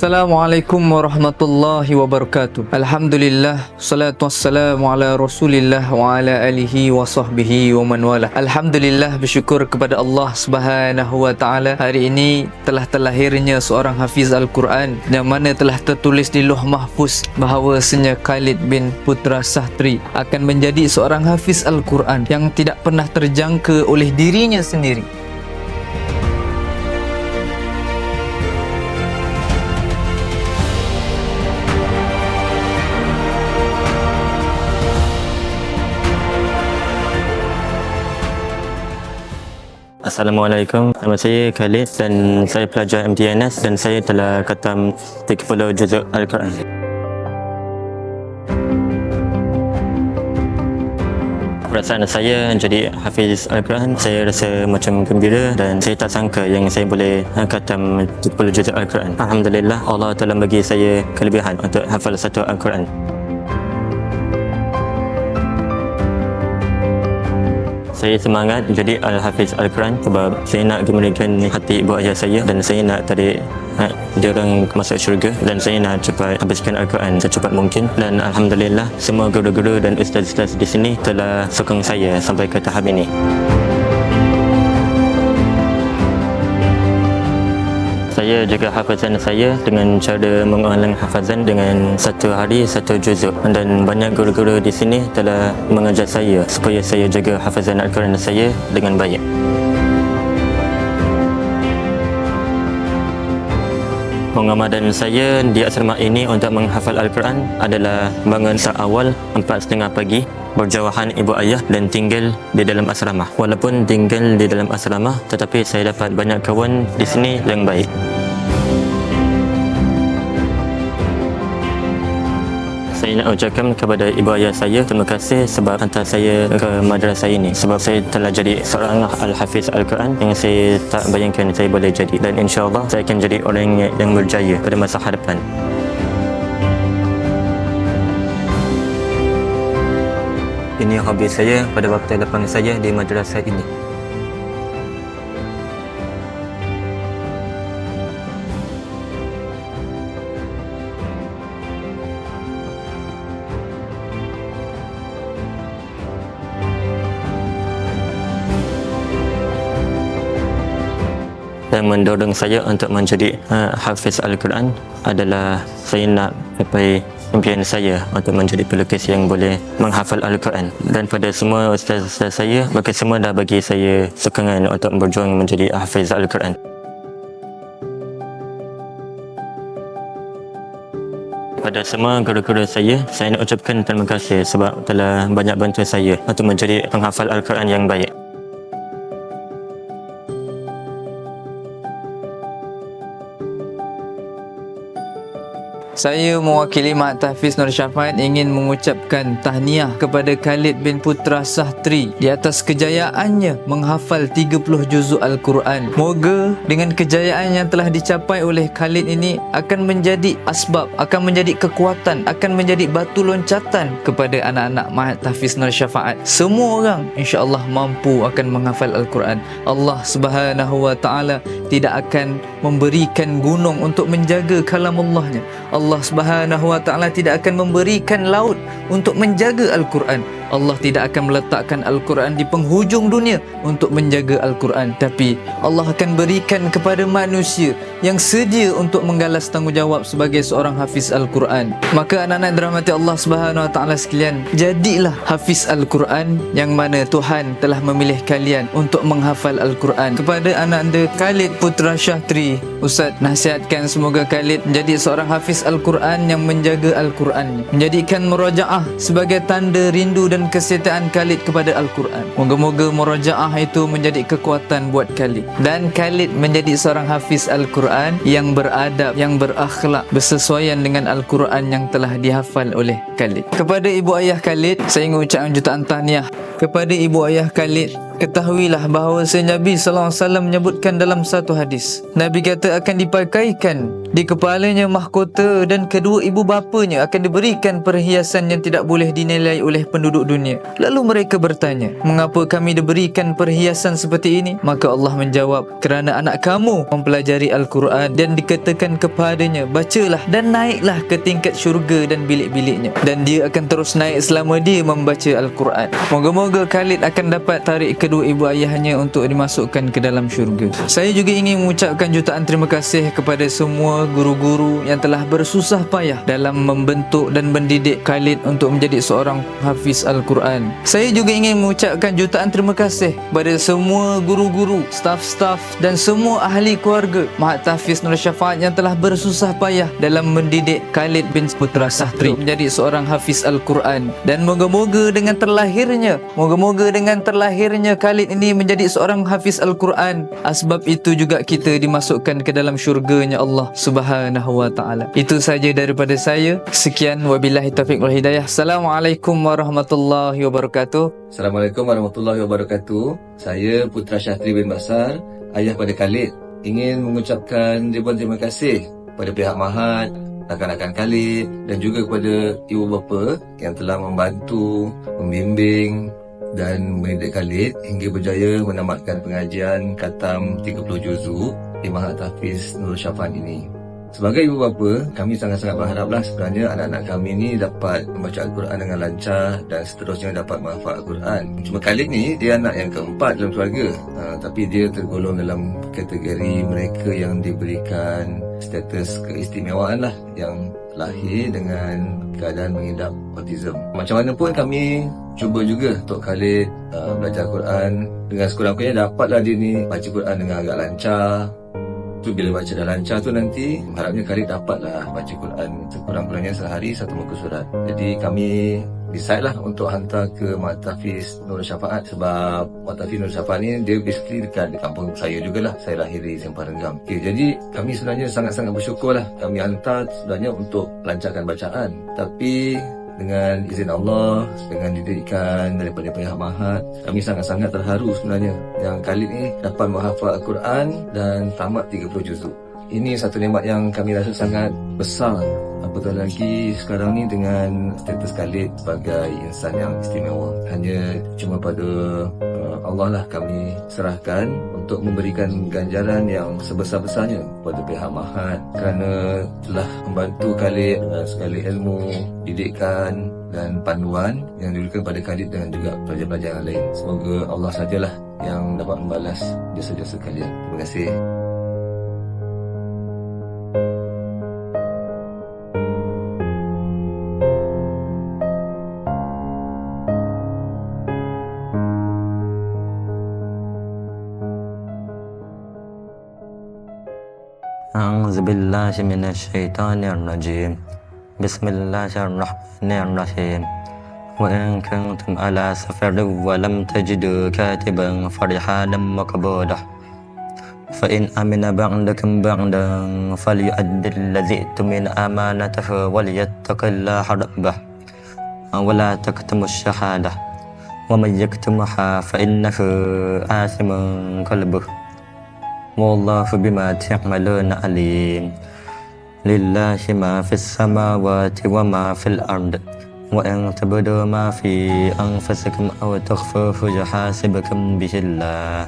Assalamualaikum warahmatullahi wabarakatuh. Alhamdulillah, salatu wassalamu ala Rasulillah wa ala alihi wa sahbihi wa man wala. Alhamdulillah bersyukur kepada Allah Subhanahu wa taala. Hari ini telah terlahirnya seorang hafiz Al-Quran yang mana telah tertulis di Lauh Mahfuz bahawasanya Khalid bin Putra Sahtri akan menjadi seorang hafiz Al-Quran yang tidak pernah terjangka oleh dirinya sendiri. Assalamualaikum, nama saya Khalid dan saya pelajar MTNS dan saya telah khatam 30 juzuk Al-Quran. Perasaan saya jadi hafiz Al-Quran, saya rasa macam gembira dan saya tak sangka yang saya boleh khatam 30 juzuk Al-Quran. Alhamdulillah, Allah telah bagi saya kelebihan untuk hafal satu Al-Quran. Saya semangat. Jadi Al-Hafiz Al-Quran. Sebab saya nak gembirakan hati ibu ayah saya dan saya nak ha, dia orang masuk syurga dan saya nak cepat habiskan Al-Quran secepat mungkin. Dan Alhamdulillah semua guru-guru dan ustaz-ustaz di sini telah sokong saya sampai ke tahap ini. Saya jaga hafazan saya dengan cara mengulang hafazan dengan satu hari satu juzuk dan banyak guru-guru di sini telah mengajar saya supaya saya jaga hafazan Al-Quran saya dengan baik. Pengamadan saya di asrama ini untuk menghafal Al-Quran adalah bangun saat awal empat setengah pagi berjauhan ibu ayah dan tinggal di dalam asrama. Walaupun tinggal di dalam asrama tetapi saya dapat banyak kawan di sini yang baik. Saya nak ucapkan kepada ibu ayah saya terima kasih sebab hantar saya ke madrasah ini sebab saya telah jadi seorang al-hafiz al-Quran yang saya tak bayangkan saya boleh jadi dan insyaAllah saya akan jadi orang yang berjaya pada masa hadapan. Ini hobi saya pada waktu lapang saya di madrasah ini. yang mendorong saya untuk menjadi uh, hafiz Al-Quran adalah saya nak capai impian saya untuk menjadi pelukis yang boleh menghafal Al-Quran dan pada semua ustaz-ustaz saya mereka semua dah bagi saya sokongan untuk berjuang menjadi hafiz Al-Quran Pada semua guru-guru saya, saya nak ucapkan terima kasih sebab telah banyak bantu saya untuk menjadi penghafal Al-Quran yang baik. Saya mewakili Mak Tahfiz Nur Syafaat ingin mengucapkan tahniah kepada Khalid bin Putra Sahtri di atas kejayaannya menghafal 30 juzuk Al-Quran. Moga dengan kejayaan yang telah dicapai oleh Khalid ini akan menjadi asbab, akan menjadi kekuatan, akan menjadi batu loncatan kepada anak-anak Mak Tahfiz Nur Syafaat. Semua orang insya-Allah mampu akan menghafal Al-Quran. Allah Subhanahu wa taala tidak akan memberikan gunung untuk menjaga kalamullahnya. Allah Subhanahu wa taala tidak akan memberikan laut untuk menjaga Al-Quran. Allah tidak akan meletakkan Al-Quran di penghujung dunia untuk menjaga Al-Quran. Tapi Allah akan berikan kepada manusia yang sedia untuk menggalas tanggungjawab sebagai seorang hafiz Al-Quran. Maka anak-anak dirahmati Allah Subhanahu Wa Taala sekalian jadilah hafiz Al-Quran yang mana Tuhan telah memilih kalian untuk menghafal Al-Quran. Kepada anak anda Khalid Putra Syahtri Ustaz nasihatkan semoga Khalid menjadi seorang hafiz Al-Quran yang menjaga Al-Quran. Menjadikan murajaah sebagai tanda rindu dan kesetiaan Khalid kepada Al-Quran. Moga-moga murajaah itu menjadi kekuatan buat Khalid. Dan Khalid menjadi seorang hafiz Al-Quran yang beradab, yang berakhlak, bersesuaian dengan Al-Quran yang telah dihafal oleh Khalid. Kepada ibu ayah Khalid, saya ingin ucapkan jutaan tahniah. Kepada ibu ayah Khalid, Ketahuilah bahawa Nabi sallallahu alaihi wasallam menyebutkan dalam satu hadis. Nabi kata akan dipakaikan di kepalanya mahkota dan kedua ibu bapanya akan diberikan perhiasan yang tidak boleh dinilai oleh penduduk dunia. Lalu mereka bertanya, mengapa kami diberikan perhiasan seperti ini? Maka Allah menjawab, kerana anak kamu mempelajari Al-Quran dan dikatakan kepadanya, bacalah dan naiklah ke tingkat syurga dan bilik-biliknya. Dan dia akan terus naik selama dia membaca Al-Quran. Moga-moga Khalid akan dapat tarik kedua ibu ayahnya untuk dimasukkan ke dalam syurga. Saya juga ingin mengucapkan jutaan terima kasih kepada semua guru-guru yang telah bersusah payah dalam membentuk dan mendidik Khalid untuk menjadi seorang hafiz Al-Quran. Saya juga ingin mengucapkan jutaan terima kasih kepada semua guru-guru, staf-staf dan semua ahli keluarga Mahat Tahfiz Nur Syafaat yang telah bersusah payah dalam mendidik Khalid bin Putra Sahtri menjadi seorang hafiz Al-Quran. Dan moga-moga dengan terlahirnya, moga-moga dengan terlahirnya Khalid ini menjadi seorang hafiz Al-Quran. Asbab itu juga kita dimasukkan ke dalam syurganya Allah Subhanahu wa taala. Itu saja daripada saya. Sekian wabillahi taufiq wal hidayah. Assalamualaikum warahmatullahi wabarakatuh. Assalamualaikum warahmatullahi wabarakatuh. Saya Putra Syahri bin Basar, ayah pada Khalid. Ingin mengucapkan ribuan terima kasih kepada pihak Mahat, rakan-rakan Khalid dan juga kepada ibu bapa yang telah membantu, membimbing dan mendidik Khalid hingga berjaya menamatkan pengajian khatam 30 juzuk di Mahat Tahfiz Nurul Syafan ini. Sebagai ibu bapa, kami sangat-sangat berharaplah sebenarnya anak-anak kami ni dapat membaca Al-Quran dengan lancar dan seterusnya dapat menghafal Al-Quran. Cuma kali ni dia anak yang keempat dalam keluarga. Uh, tapi dia tergolong dalam kategori mereka yang diberikan status keistimewaan lah yang lahir dengan keadaan mengidap autism. Macam mana pun kami cuba juga untuk Khalid uh, belajar Quran dengan sekurang-kurangnya dapatlah dia ni baca Quran dengan agak lancar tu bila baca dah lancar tu nanti harapnya Khalid dapatlah baca Quran sekurang-kurangnya sehari satu muka surat. Jadi kami decide lah untuk hantar ke Matafiz Nur Syafaat sebab Matafiz Nur Syafaat ni dia basically dekat di kampung saya jugalah. Saya lahir di Sempah Renggam okay, jadi kami sebenarnya sangat-sangat bersyukur lah kami hantar sebenarnya untuk lancarkan bacaan. Tapi dengan izin Allah, dengan didikan daripada pihak Mahat, kami sangat-sangat terharu sebenarnya yang kali ini dapat menghafal Al-Quran dan tamat 30 juzuk. Ini satu nikmat yang kami rasa sangat besar apatah lagi sekarang ni dengan status Khalid sebagai insan yang istimewa. Hanya cuma pada uh, Allah lah kami serahkan untuk memberikan ganjaran yang sebesar-besarnya kepada pihak Mahat kerana telah membantu Khalid dengan segala ilmu, didikan dan panduan yang diberikan pada Khalid dan juga pelajar-pelajar yang lain. Semoga Allah sajalah yang dapat membalas jasa-jasa kalian. Terima kasih. أعوذ بالله من الشيطان الرجيم. بسم الله الرحمن الرحيم. وإن كنتم على سفر ولم تجدوا كاتبا فرحانا مقبولا. فإن أمن بعدكم بعدا فليؤدي الذي اؤتمن أمانته وليتق الله ربه. ولا تكتموا الشهادة. ومن يكتمها فإنه آثم قلبه. والله بما تعملون عليم. لله ما في السماوات وما في الأرض. وإن تبدوا ما في أنفسكم أو تخفوه يحاسبكم به الله.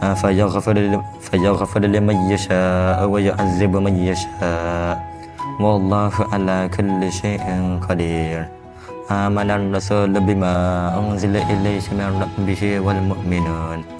فيغفر, فيغفر لمن يشاء ويعذب من يشاء. والله على كل شيء قدير. آمن الرسول بما أنزل إليه من ربه والمؤمنون.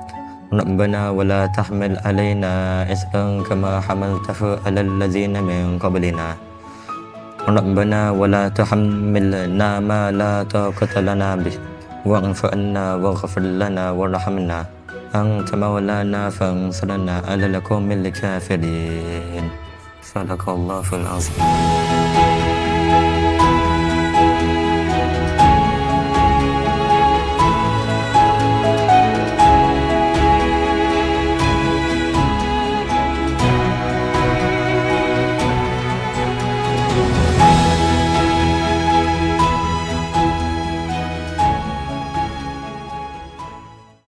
ربنا ولا تحمل علينا إسرا كما حملته على الذين من قبلنا. ربنا ولا تحملنا ما لا طاقة لنا به واعف عنا واغفر لنا وارحمنا. أنت مولانا فانصرنا على القوم الكافرين. صدق الله العظيم.